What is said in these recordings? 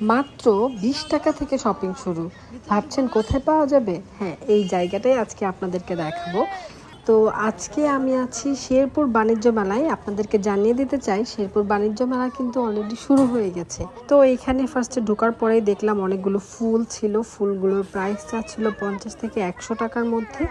মাত্র বিশ টাকা থেকে শপিং শুরু। ভাবছেন কোথায় পাওয়া যাবে? হ্যাঁ এই জায়গাটাই আজকে আপনাদেরকে দেখাবো। তো আজকে আমি আছি শেরপুর বাণিজ্য মেলায়। আপনাদেরকে জানিয়ে দিতে চাই, শেরপুর বাণিজ্য মেলা কিন্তু অলরেডি শুরু হয়ে গেছে। তো এখানে ফার্স্টে ঢোকার পরেই দেখলাম অনেকগুলো ফুল ছিল। ফুলগুলোর প্রাইসটা ছিল পঞ্চাশ থেকে একশো টাকার মধ্যে।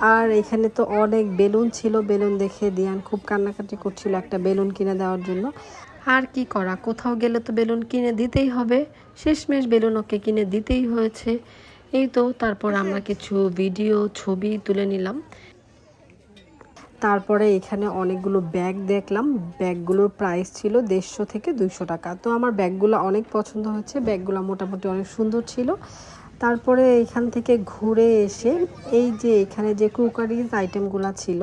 আর এখানে তো অনেক বেলুন ছিল। বেলুন দেখে দিয়ান খুব কান্নাকাটি করছিল একটা বেলুন কিনে দেওয়ার জন্য। আর কি করা? কোথাও গেলে তো বেলুন কিনে দিতেই হবে। শেষমেশ বেলুন ওকে কিনে দিতেই হয়েছে। এই তো, তারপর আমরা কিছু ভিডিও ছবি তুলে নিলাম। তারপরে এখানে অনেকগুলো ব্যাগ দেখলাম। ব্যাগগুলোর প্রাইস ছিল দেড়শো থেকে দুইশো টাকা। তো আমার ব্যাগগুলো অনেক পছন্দ হয়েছে। ব্যাগগুলো মোটামুটি অনেক সুন্দর ছিল। তারপরে এখান থেকে ঘুরে এসে এই যে এখানে যে ক্রুকারিজ আইটেমগুলো ছিল,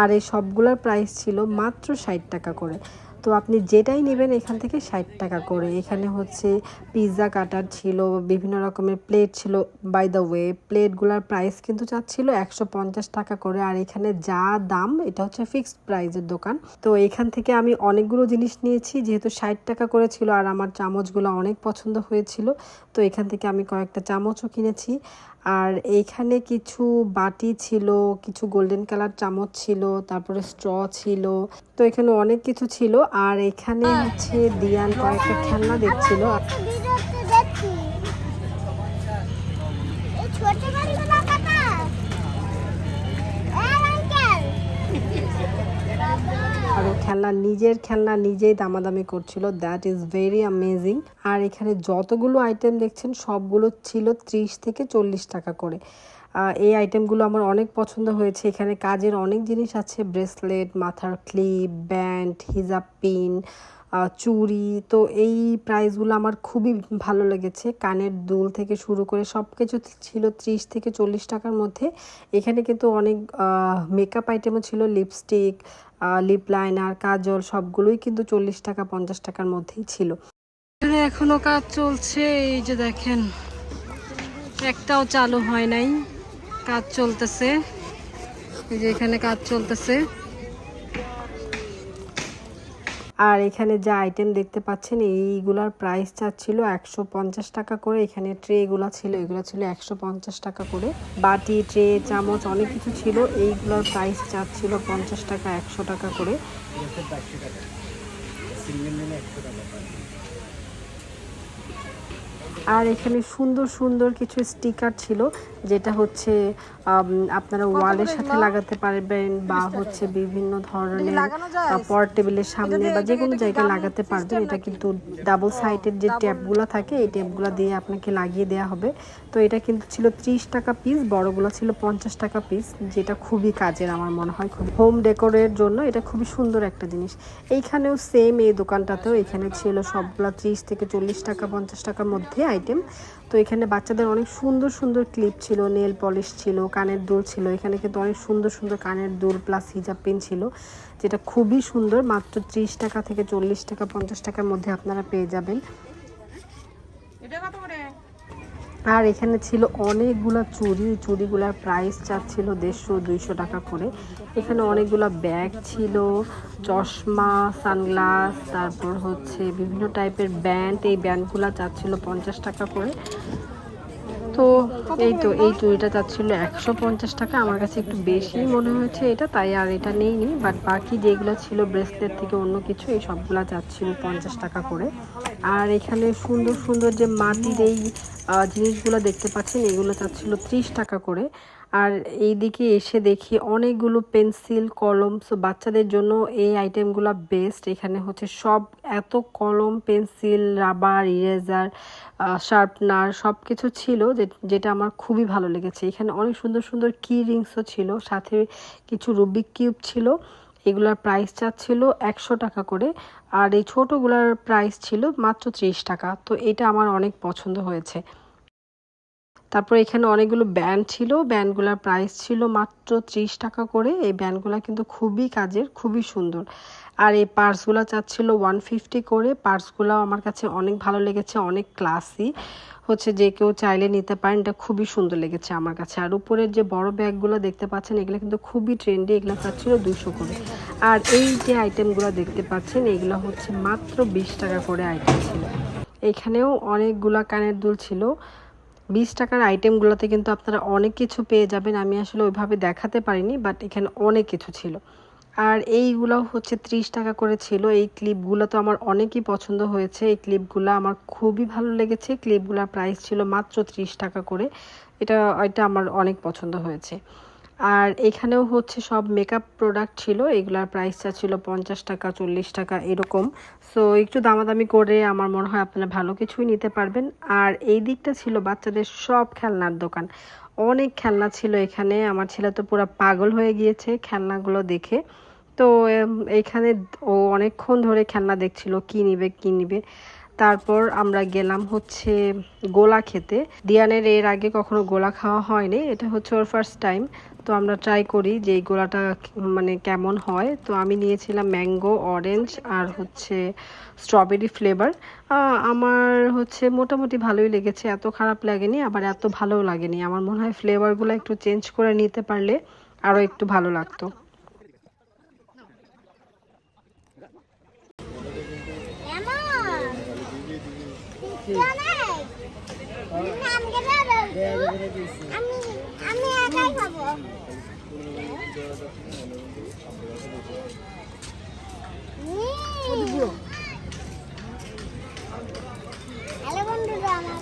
আর এই সবগুলোর প্রাইস ছিল মাত্র ষাট টাকা করে। তো আপনি যেটাই নেবেন এখান থেকে ষাট টাকা করে। এখানে হচ্ছে পিৎজা কাটার ছিল, বিভিন্ন রকমের প্লেট ছিল। বাই দ্য ওয়ে প্লেটগুলোর প্রাইস কিন্তু চাচ্ছিল একশো পঞ্চাশ টাকা করে। আর এখানে যা দাম, এটা হচ্ছে ফিক্সড প্রাইজের দোকান। তো এখান থেকে আমি অনেকগুলো জিনিস নিয়েছি, যেহেতু ষাট টাকা করে ছিল আর আমার চামচগুলো অনেক পছন্দ হয়েছিল, তো এখান থেকে আমি কয়েকটা চামচও কিনেছি। আর এইখানে কিছু বাটি ছিল, কিছু গোল্ডেন কালার চামচ ছিল, তারপরে স্ট্র ছিল। তো এখানে অনেক কিছু ছিল। আর এখানে হচ্ছে দিয়ান কয়েকটা খেলনা দেখছিল। খেলনা, নিজের খেলনা নিজেই দামাদামি করছিল। দ্যাট ইজ ভেরি অ্যামেজিং আর এখানে যতগুলো আইটেম দেখছেন, সবগুলো ছিল ত্রিশ থেকে চল্লিশ টাকা করে। এই আইটেমগুলো আমার অনেক পছন্দ হয়েছে। এখানে কাজের অনেক জিনিস আছে ব্রেসলেট মাথার ক্লিপ ব্যান্ড হিজাব পিন চুড়ি। তো এই প্রাইসগুলো আমার খুবই ভালো লেগেছে। কানের দুল থেকে শুরু করে সব কিছু ছিল ত্রিশ থেকে চল্লিশ টাকার মধ্যে। এখানে কিন্তু অনেক মেকআপ আইটেমও ছিল লিপস্টিক লিপ লাইনার কাজল, সবগুলোই কিন্তু চল্লিশ টাকা, পঞ্চাশ টাকার মধ্যেই ছিল। এখানে এখনও কাজ চলছে, এই যে দেখেন, একটাও চালু হয় নাই, কাজ চলতেছে, এই যে এখানে কাজ চলতেছে। আর এখানে যা আইটেম দেখতে পাচ্ছেন, এইগুলার প্রাইস চাচ্ছিল একশো পঞ্চাশ টাকা করে। এখানে ট্রেগুলো ছিল, এগুলো ছিল একশো পঞ্চাশ টাকা করে। বাটি ট্রে চামচ অনেক কিছু ছিল। এইগুলোর প্রাইস চাচ্ছিল পঞ্চাশ টাকা, একশো টাকা করে। আর এখানে সুন্দর সুন্দর কিছু স্টিকার ছিল যেটা হচ্ছে আপনারা ওয়ালের সাথে লাগাতে পারবেন বা হচ্ছে বিভিন্ন ধরনের পর টেবিলের সামনে বা যে কোনো জায়গায় লাগাতে পারবেন। এটা কিন্তু ডাবল সাইডের যে ট্যাপগুলো থাকে এই ট্যাপগুলো দিয়ে আপনাকে লাগিয়ে দেওয়া হবে। তো এটা কিন্তু ছিল ত্রিশ টাকা পিস বড়গুলো ছিল পঞ্চাশ টাকা পিস যেটা খুবই কাজের আমার মনে হয় খুব হোম ডেকোরের জন্য। এটা খুবই সুন্দর একটা জিনিস। এইখানেও সেম এই দোকানটাতেও এখানে ছিল সবগুলা ত্রিশ থেকে চল্লিশ টাকা পঞ্চাশ টাকার মধ্যে আইটেম। তো এখানে বাচ্চাদের অনেক সুন্দর সুন্দর ক্লিপ ছিল নেল পলিশ ছিল, কানের দুল ছিল। এখানে কিন্তু অনেক সুন্দর সুন্দর কানের দুল প্লাস হিজাব পেন ছিল, যেটা খুবই সুন্দর। মাত্র ত্রিশ টাকা থেকে চল্লিশ টাকা, পঞ্চাশ টাকার মধ্যে আপনারা পেয়ে যাবেন। আর এখানে ছিল অনেকগুলো চুড়ি এই চুড়িগুলার প্রাইস চাচ্ছিল দেড়শো, দুইশো টাকা করে। এখানে অনেকগুলো ব্যাগ ছিল, চশমা সানগ্লাস তারপর হচ্ছে বিভিন্ন টাইপের ব্যান্ড এই ব্যান্ডগুলো চাচ্ছিল পঞ্চাশ টাকা করে। তো এই তো, এই চুড়িটা চাচ্ছিল একশো পঞ্চাশ টাকা। আমার কাছে একটু বেশি মনে হয়েছে এটা, তাই আর এটা নেই নি বাট বাকি যেগুলো ছিল ব্রেসলেট থেকে অন্য কিছু, এই সবগুলো চাচ্ছিল পঞ্চাশ টাকা করে। আর এখানে সুন্দর সুন্দর যে মাটির এই জিনিসগুলো দেখতে পাচ্ছেন, এগুলো চাচ্ছিল ত্রিশ টাকা করে। আর এইদিকে এসে দেখি অনেকগুলো পেন্সিল কলম সো বাচ্চাদের জন্য এই আইটেমগুলো বেস্ট। এখানে হচ্ছে সব, এত কলম, পেন্সিল, রাবার, ইরেজার শার্পনার সব কিছু ছিল যেটা আমার খুবই ভালো লেগেছে। এখানে অনেক সুন্দর সুন্দর কি রিংসও ছিল, সাথে কিছু রুবিক কিউব ছিল। এগুলার প্রাইস চাচ্ছিল একশো টাকা করে, আর এই ছোটোগুলার প্রাইস ছিল মাত্র ত্রিশ টাকা। তো এটা আমার অনেক পছন্দ হয়েছে। তারপর এখানে অনেকগুলো ব্যান্ড ছিল। ব্যান্ডগুলোর প্রাইস ছিল মাত্র ত্রিশ টাকা করে। এই ব্যান্ডগুলো কিন্তু খুবই কাজের, খুবই সুন্দর। আর এই পার্সগুলো চাচ্ছিল ওয়ান ফিফটি করে। পার্সগুলো আমার কাছে অনেক ভালো লেগেছে, অনেক ক্লাসি হচ্ছে যে কেউ চাইলে নিতে পারেন, এটা খুবই সুন্দর লেগেছে আমার কাছে। আর উপরের যে বড় ব্যাগগুলো দেখতে পাচ্ছেন, এগুলো কিন্তু খুবই ট্রেন্ডি এগুলো চাচ্ছিল দুশো করে। আর এই যে আইটেমগুলো দেখতে পাচ্ছেন, এগুলো হচ্ছে মাত্র বিশ টাকা করে আইটেম ছিল। এখানেও অনেকগুলা কানের দুল ছিল। বিশ টাকার আইটেমগুলোতে কিন্তু আপনারা অনেক কিছু পেয়ে যাবেন। আমি আসলে ওইভাবে দেখাতে পারিনি বাট এখানে অনেক কিছু ছিল। আর এইগুলো হচ্ছে ত্রিশ টাকা করে ছিল। এই ক্লিপগুলো তো আমার অনেকই পছন্দ হয়েছে। এই ক্লিপগুলো আমার খুবই ভালো লেগেছে। ক্লিপগুলোর প্রাইস ছিল মাত্র ত্রিশ টাকা করে। এটা এটা আমার অনেক পছন্দ হয়েছে। আর এখানেও হচ্ছে সব মেকআপ প্রোডাক্ট ছিল, এগুলার প্রাইসটা ছিল পঞ্চাশ টাকা, চল্লিশ টাকা এরকম। সো একটু দামাদামি করে আমার মনে হয় আপনারা ভালো কিছুই নিতে পারবেন। আর এই দিকটা ছিল বাচ্চাদের সব খেলনার দোকান। অনেক খেলনা ছিল এখানে, আমার ছেলে তো পুরো পাগল হয়ে গিয়েছে খেলনাগুলো দেখে। তো এখানে ও অনেকক্ষণ ধরে খেলনা দেখছিল, কি নিবে কি নিবে। তারপর আমরা গেলাম হচ্ছে গোলা খেতে। দিয়ানের এর আগে কখনো গোলা খাওয়া হয়নি, এটা হচ্ছে ওর ফার্স্ট টাইম তো আমরা ট্রাই করি যে এই গোলাটা মানে কেমন হয়। তো আমি নিয়েছিলাম ম্যাঙ্গো অরেঞ্জ আর হচ্ছে স্ট্রবেরি ফ্লেভার আমার হচ্ছে মোটামুটি ভালোই লেগেছে, এত খারাপ লাগেনি, আবার এত ভালোও লাগেনি। আমার মনে হয় ফ্লেভারগুলো একটু চেঞ্জ করে নিতে পারলে আরও একটু ভালো লাগতো। আমি হ্যালো বন্ধুরা আমার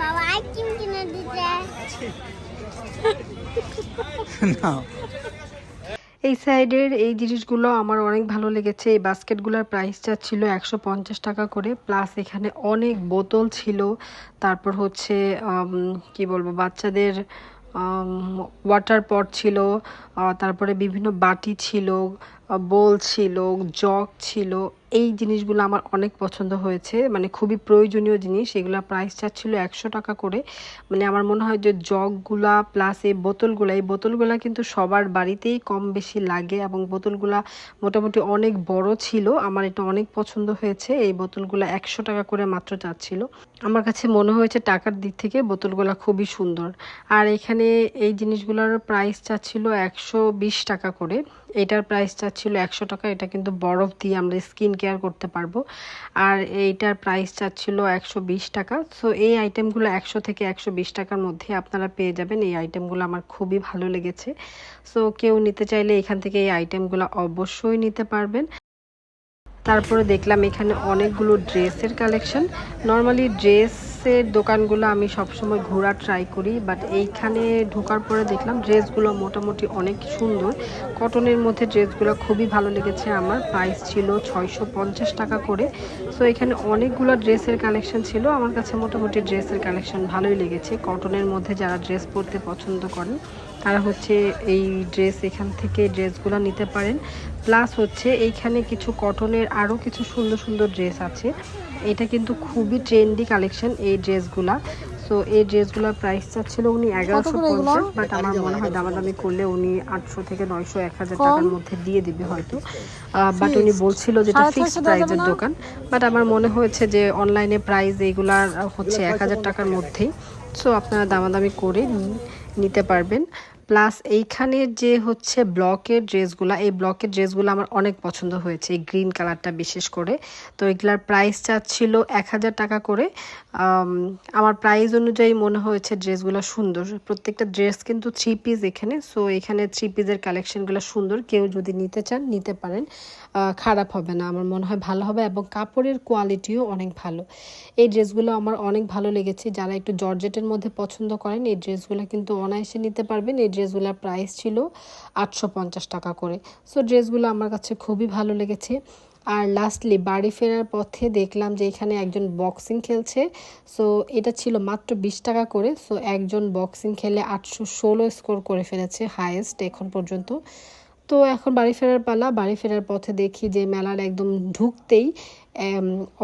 বাবা আইসক্রিম কিনে দিতে। এই সাইডের এই জিনিসগুলো আমার অনেক ভালো লেগেছে। এই বাস্কেটগুলোর প্রাইসটা ছিল একশো পঞ্চাশ টাকা করে প্লাস এখানে অনেক বোতল ছিল। তারপর হচ্ছে কি বলব বাচ্চাদের ওয়াটার পট ছিল তারপরে বিভিন্ন বাটি ছিল বোল ছিল, জগ ছিল, এই জিনিসগুলো আমার অনেক পছন্দ হয়েছে। মানে খুবই প্রয়োজনীয় জিনিস এগুলোর প্রাইসটা ছিল একশো টাকা করে। মানে আমার মনে হয় যে জগগুলা প্লাস এই বোতলগুলা এই বোতলগুলা কিন্তু সবার বাড়িতেই কম বেশি লাগে এবং বোতলগুলা মোটামুটি অনেক বড় ছিল। আমার এটা অনেক পছন্দ হয়েছে, এই বোতলগুলো একশো টাকা করে মাত্র চাচ্ছিল। আমার কাছে মনে হয়েছে টাকার দিক থেকে বোতলগুলা খুবই সুন্দর। আর এখানে এই জিনিসগুলোর প্রাইস চাচ্ছিল একশো টাকা করে। এটার প্রাইস ছিল একশো টাকা, এটা কিন্তু বরফ দিয়ে আমরা স্কিন কেয়ার করতে পারব। আর এইটার প্রাইস ছিল একশো বিশ টাকা। সো এই আইটেমগুলো একশো থেকে একশো বিশ টাকার মধ্যে আপনারা পেয়ে যাবেন। এই আইটেমগুলো আমার খুবই ভালো লেগেছে। সো কেউ নিতে চাইলে এখান থেকে এই আইটেমগুলো অবশ্যই নিতে পারবেন। তারপরে দেখলাম এখানে অনেকগুলো ড্রেসের কালেকশন। নর্মালি ড্রেসের দোকানগুলো আমি সবসময় ঘোরা ট্রাই করি বাট এইখানে ঢোকার পরে দেখলাম ড্রেসগুলো মোটামুটি অনেক সুন্দর। কটনের মধ্যে ড্রেসগুলো খুবই ভালো লেগেছে আমার প্রাইস ছিল ছয়শো পঞ্চাশ টাকা করে। সো এখানে অনেকগুলো ড্রেসের কালেকশন ছিল, আমার কাছে মোটামুটি ড্রেসের কালেকশন ভালোই লেগেছে। কটনের মধ্যে যারা ড্রেস পরতে পছন্দ করেন তারা হচ্ছে এই ড্রেস এখান থেকে ড্রেসগুলো নিতে পারেন। প্লাস হচ্ছে এইখানে কিছু কটনের আরও কিছু সুন্দর সুন্দর ড্রেস আছে। এটা কিন্তু খুবই ট্রেন্ডি কালেকশন এই ড্রেসগুলা সো এই ড্রেসগুলোর প্রাইস চাচ্ছিল উনি এগারোশো পঞ্চাশ বাট আমার মনে হয় দামাদামি করলে উনি আটশো থেকে নয়শো এক হাজার টাকার মধ্যে দিয়ে দিবে হয়তো। বাট উনি বলছিল যেটা ফিক্সড প্রাইজের দোকান। বাট আমার মনে হয়েছে যে অনলাইনে প্রাইস এইগুলার হচ্ছে এক হাজার টাকার মধ্যেই। সো আপনারা দামাদামি করে নি- নিতে পারবেন। প্লাস এইখানের যে হচ্ছে ব্লকের ড্রেসগুলো, এই ব্লকের ড্রেসগুলো আমার অনেক পছন্দ হয়েছে, এই গ্রিন কালারটা বিশেষ করে। তো এগুলার প্রাইস চাচ্ছিল এক হাজার টাকা করে। আমার প্রাইস অনুযায়ী মনে হয়েছে ড্রেসগুলো সুন্দর। প্রত্যেকটা ড্রেস কিন্তু থ্রি পিস এখানে সো এখানে থ্রি পিসের কালেকশনগুলো সুন্দর। কেউ যদি নিতে চান, নিতে পারেন। খারাপ হবে না, আমার মনে হয় ভালো হবে এবং কাপড়ের কোয়ালিটিও অনেক ভালো। এই ড্রেসগুলো আমার অনেক ভালো লেগেছে। যারা একটু জর্জেটের মধ্যে পছন্দ করেন, এই ড্রেসগুলো কিন্তু অনায়াসে নিতে পারবেন। এই ড্রেসগুলোর প্রাইস ছিল আটশো পঞ্চাশ টাকা করে। সো ড্রেসগুলো আমার কাছে খুবই ভালো লেগেছে। আর লাস্টলি বাড়ি ফেরার পথে দেখলাম যে এখানে একজন বক্সিং খেলছে। সো এটা ছিল মাত্র বিশ টাকা করে। সো একজন বক্সিং খেলে আটশো ষোলো স্কোর করে ফেলেছে হায়েস্ট এখন পর্যন্ত। তো এখন বাড়ি ফেরার পালা, বাড়ি ফেরার পথে দেখি যে মেলার একদম ঢুকতেই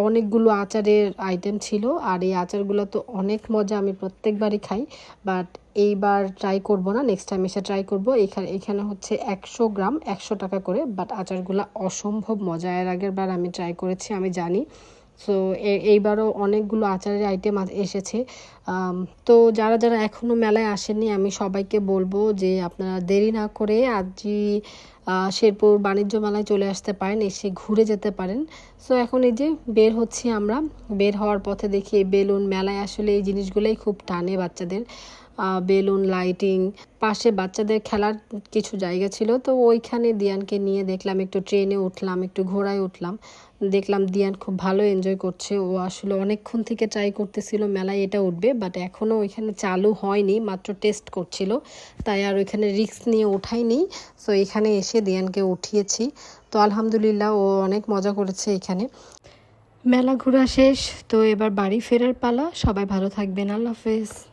অনেকগুলো আচারের আইটেম ছিল। আর এই আচারগুলো তো অনেক মজা, আমি প্রত্যেকবারই খাই। বাট এইবার ট্রাই করব না নেক্সট টাইম এসে ট্রাই করব। এখানে এখানে হচ্ছে একশো গ্রাম, একশো টাকা করে। বাট আচারগুলো অসম্ভব মজা। এর আগের বার আমি ট্রাই করেছি, আমি জানি। সো এইবারও অনেকগুলো আচারের আইটেম এসেছে। তো যারা যারা এখনও মেলায় আসেননি, আমি সবাইকে বলব যে আপনারা দেরি না করে আজই শেরপুর বাণিজ্য মেলায় চলে আসতে পারেন, এসে ঘুরে যেতে পারেন। সো এখন এই যে বের হচ্ছি আমরা। বের হওয়ার পথে দেখি এই বেলুন মেলায় আসলে এই জিনিসগুলোই খুব টানে বাচ্চাদের। বেলুন লাইটিং পাশে বাচ্চাদের খেলার কিছু জায়গা ছিল। তো ওইখানে দিয়ানকে নিয়ে দেখলাম, একটু ট্রেনে উঠলাম, একটু ঘোড়ায় উঠলাম। দেখলাম দিয়ান খুব ভালো এনজয় করছে। ও আসলে অনেকক্ষণ থেকে ট্রাই করতেছিল, মেলায় এটা উঠবে বাট এখনও ওইখানে চালু হয়নি, মাত্র টেস্ট করছিল। তাই আর ওইখানে রিস্ক নিয়ে ওঠাইনি সো এখানে এসে দিয়ানকে উঠিয়েছি। তো, আলহামদুলিল্লাহ, ও অনেক মজা করেছে এখানে। মেলা ঘোরা শেষ, তো এবার বাড়ি ফেরার পালা। সবাই ভালো থাকবেন। আল্লাহ হাফেজ।